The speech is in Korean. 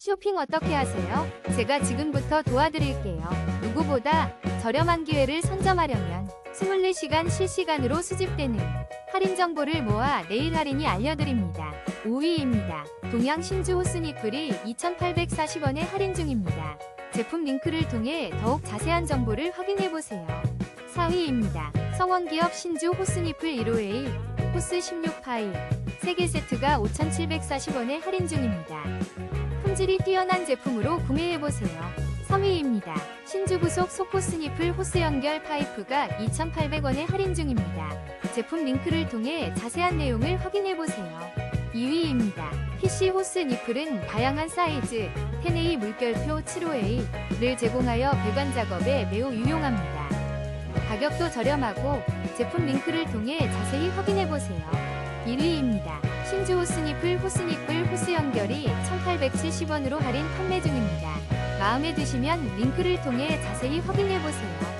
쇼핑 어떻게 하세요? 제가 지금부터 도와드릴게요. 누구보다 저렴한 기회를 선점하려면 24시간 실시간으로 수집되는 할인 정보를 모아 내일 할인이 알려드립니다. 5위입니다. 동양 신주 호스니플이 2,840원에 할인 중입니다. 제품 링크를 통해 더욱 자세한 정보를 확인해보세요. 4위입니다. 성원기업 신주 호스니플 1호A 호스 16파일 3개 세트가 5,740원에 할인 중입니다. 품질이 뛰어난 제품으로 구매해보세요. 3위입니다. 신주 부속 소코스니플 호스 연결 파이프가 2,800원에 할인 중입니다. 제품 링크를 통해 자세한 내용을 확인해보세요. 2위입니다. PC 호스 니플은 다양한 사이즈, 10A 물결표 7호A를 제공하여 배관 작업에 매우 유용합니다. 가격도 저렴하고 제품 링크를 통해 자세히 확인해보세요. 1위입니다. 신주 호스니플 호스니플 1870원으로 할인 판매 중입니다. 마음에 드시면 링크를 통해 자세히 확인해보세요.